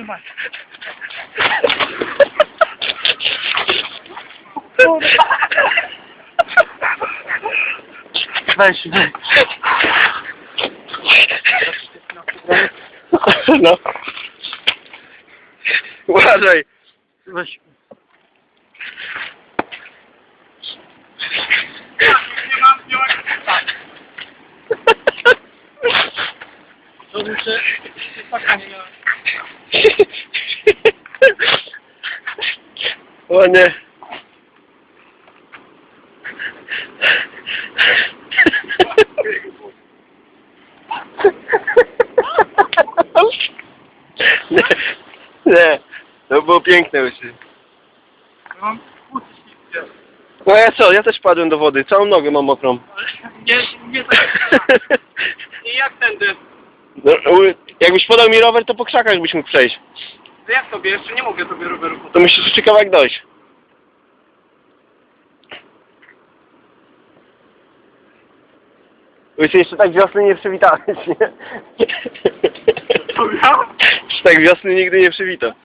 filmować. Weź, weź. No. Uważaj. Weź. To muszę... O nie. Nie, nie, to było piękne już. Mam. No ja co, ja też padłem do wody, całą nogę mam mokrą. Nie, nie tak. I jak tędy? No, u- jakbyś podał mi rower, to po krzakach byś mógł przejść. To jak tobie? Jeszcze nie mogę tobie roweru podać. To musisz jeszcze kawałek dojść. Bo się jeszcze tak wiosny nie przywitałeś, nie? To ja? Jeszcze tak wiosny nigdy nie przywitał.